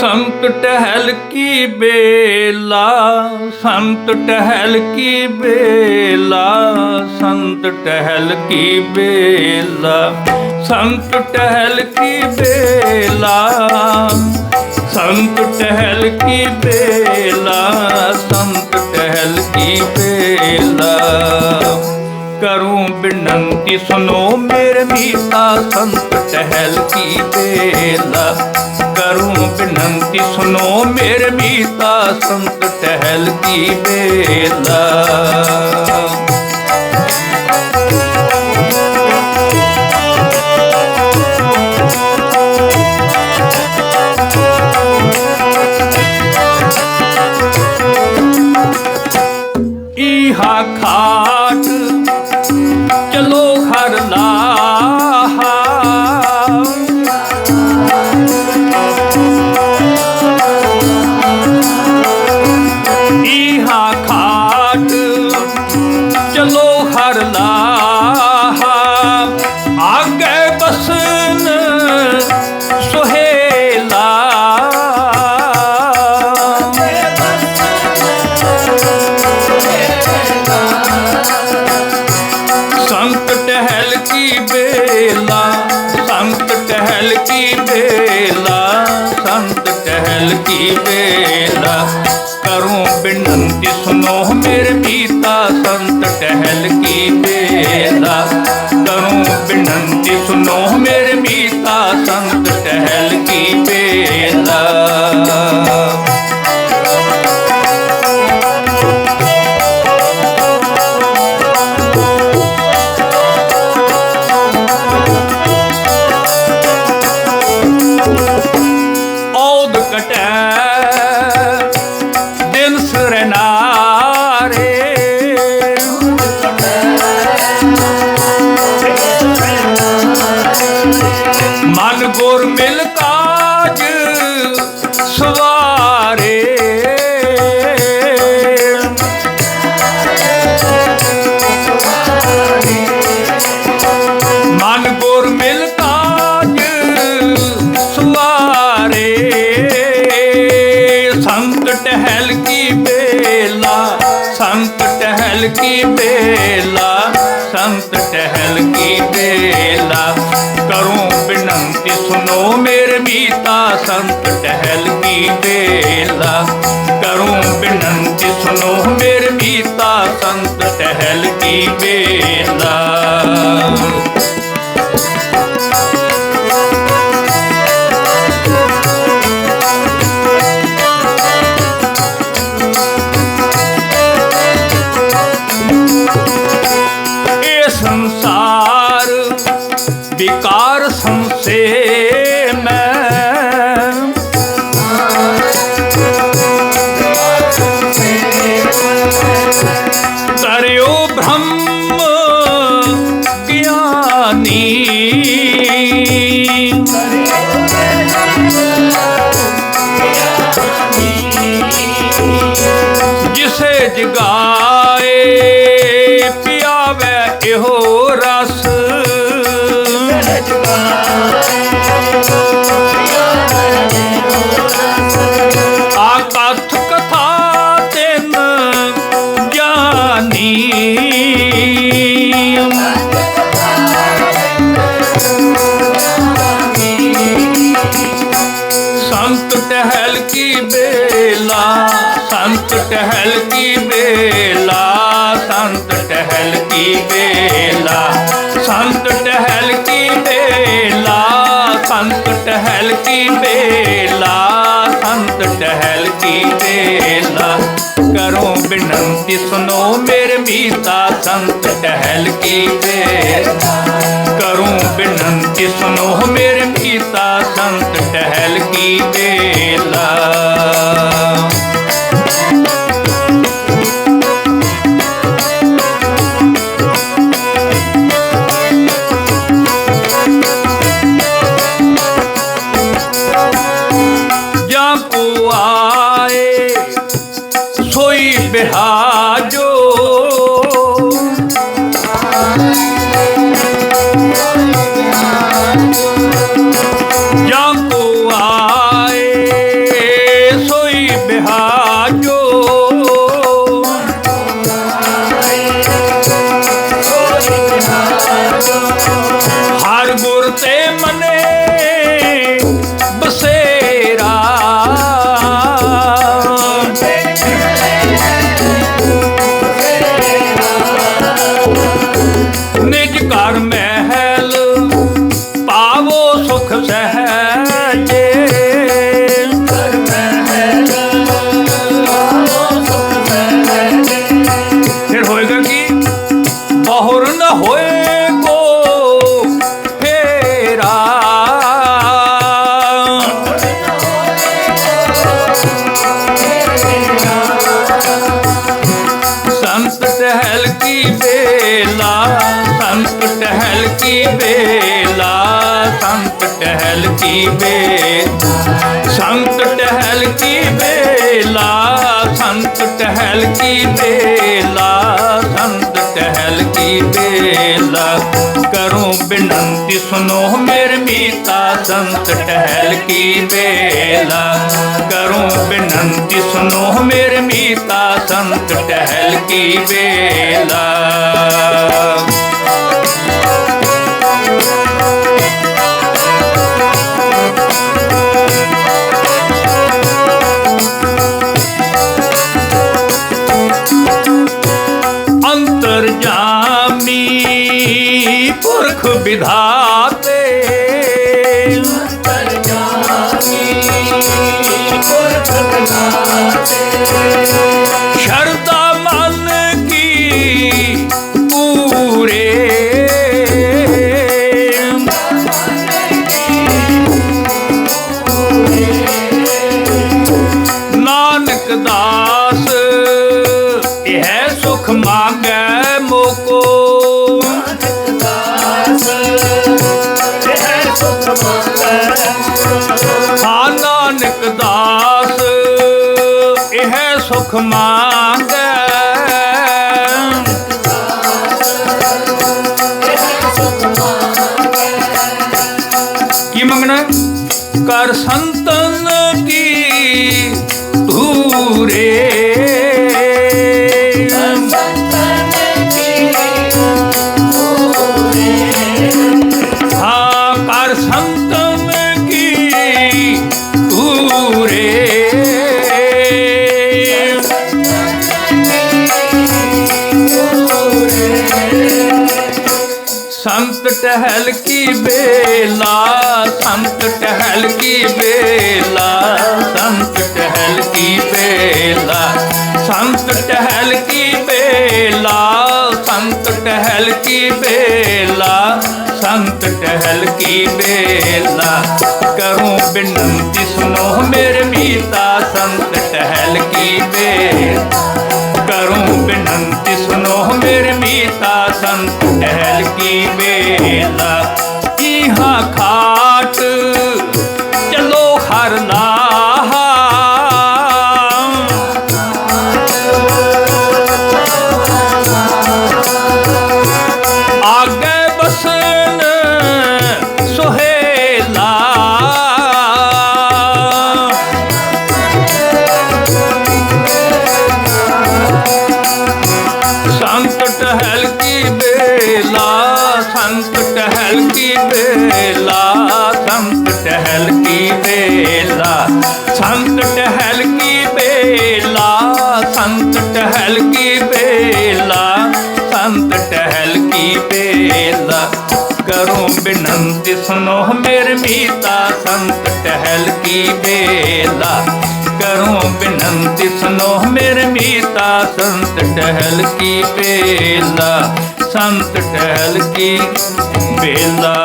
ਸੰਤ ਟਹਿਲ ਕੀ ਬੇਲਾ, ਸੰਤ ਟਹਿਲ ਕੀ ਬੇਲਾ, ਸੰਤ ਟਹਿਲ ਕੀ ਬੇਲਾ, ਸੰਤ ਟਹਿਲ ਕੀ ਬੇਲਾ, ਸੰਤ ਟਹਿਲ ਕੀ ਬੇਲਾ, ਸੰਤ ਟਹਿਲ ਕੀ ਬੇਲਾ। ਕਰੂੰ ਬਿਨੰਤੀ ਸੁਨੋ ਮੇਰੇ ਮੀਤਾ, ਸੰਤ ਟਹਿਲ ਕੀ ਬੇਲਾ। ਕਰੂੰ ਬਿਨੰਤੀ ਸੁਨੋ ਮੇਰੇ ਮੀਤਾ ਸੰਤ ਟਹਿਲ ਕੀ ਬੇਲਾ ਈਹਾ ਸੰਤ ਟਹਿਲ ਕੀ ਬੇਲਾ ਕਰੂੰ ਬਿਨੰਤੀ ਸੁਨੋ ਮੇਰੇ ਪੀਤਾ ਸੰਤ, ਟਹਿਲ ਕੀ ਬੇਲਾ ਕਰੂੰ ਬਿਨੰਤੀ ਸੁਨੋ ਮੇਰੇ ਮੀਤਾ ਸੰਤ, ਟਹਿਲ ਕੀ ਬੇਲਾ ਕਰੂੰ ਬਿਨੰਤੀ ਸੁਨੋ ਮੇਰੇ ਮੀਤਾ, ਸੰਤ ਟਹਿਲ ਕੀ ਬੇਲਾ ਕਰੂੰ ਬਿਨੰਤੀ ਸੁਨੋ ਮੇਰੇ ਮੀਤਾ, ਸੰਤ ਟਹਿਲ ਕੀ ਬੇਲਾ ਕੀ ਬੇਲਾ ਸੰਤ ਟਹਿਲ ਕੀ ਬੇਲਾ ਸੰਤ ਟਹਿਲ ਕੀ ਬੇਲਾ ਸੰਤ ਟਹਿਲ ਕੀ ਬੇਲਾ ਕਰੋ ਬਿਨੰਤੀ ਸੁਨੋ ਮੇਰੇ ਮੀਤਾ, ਸੰਤ ਟਹਿਲ ਕੀ ਬੇਲਾ ਕਰੂੰ ਬਿਨੰਤੀ ਸੁਨੋ ਮੇਰੇ ਮੀਤਾ, ਸੰਤ ਟਹਿਲ ਕੀ ਬੇਲਾ ਬਿਹਾਜੋ। ਜਾਂ ਸੋਈ ਬਿਹਾਜੋ। ਹਰ ਗੁਰ ਤੇ ਮਨੇ Our man. ਕੀ ਬੇ ਸੰਤ ਟਹਿਲ ਕੀ ਬੇਲਾ ਸੰਤ ਟਹਿਲ ਕੀ ਬੇਲਾ ਸੰਤ ਟਹਿਲ ਕੀ ਬੇਲਾ ਕਰੂੰ ਬਿਨੰਤੀ ਸੁਨੋ ਮੇਰੇ ਮੀਤਾ ਸੰਤ ਟਹਿਲ ਕੀ ਬੇਲਾ ਕਰੂੰ ਬਿਨੰਤੀ ਸੁਨੋ ਮੇਰੇ ਮੀਤਾ ਸੰਤ ਟਹਿਲ ਕੀ ਬੇਲਾ ਅੰਤਰ ਜਾਮੀ ਪੁਰਖ ਵਿਧਾ ਸੰਤ ਟਹਿਲ ਕੀ ਬੇਲਾ ਸੰਤ ਟਹਿਲ ਕੀ ਬੇਲਾ ਸੰਤ ਟਹਿਲ ਕੀ ਬੇਲਾ ਸੰਤ ਟਹਿਲ ਕੀ ਬੇਲਾ ਸੰਤ ਟਹਿਲ ਕੀ ਬੇਲਾ ਸੰਤ ਟਹਿਲ ਕੀ ਬੇਲਾ ਕਰੂੰ ਬਿਨੰਤੀ ਸੁਨੋ ਮੇਰੇ ਮੀਤਾ, ਸੰਤ ਟਹਿਲ ਕੀ ਬੇਲਾ ਕਰੂੰ ਬਿਨਤੀ ਸੁਨੋ ਮੇਰੇ ਮੀਤਾ, ਸੰਤ ਕੀ ਬੇਲਾ ਇਹਾ ਖਾਟ ਸੰਤ ਟਹਿਲ ਕੀ ਬੇਲਾ, ਸੰਤ ਟਹਿਲ ਕੀ ਬੇਲਾ, ਸੰਤ ਟਹਿਲ ਕੀ ਬੇਲਾ। ਕਰੂੰ ਬਿਨੰਤੀ ਸੁਨੋ ਮੇਰੇ ਮੀਤਾ, ਸੰਤ ਟਹਿਲ ਕੀ ਬੇਲਾ। ਕਰੂੰ ਬਿਨੰਤੀ ਸੁਨੋ ਮੇਰ ਮੀਤਾ, ਸੰਤ ਟਹਿਲ ਕੀ ਬੇਲਾ। ਸੰਤ ਟਹਿਲ ਕੀ ਬੇਲਾ।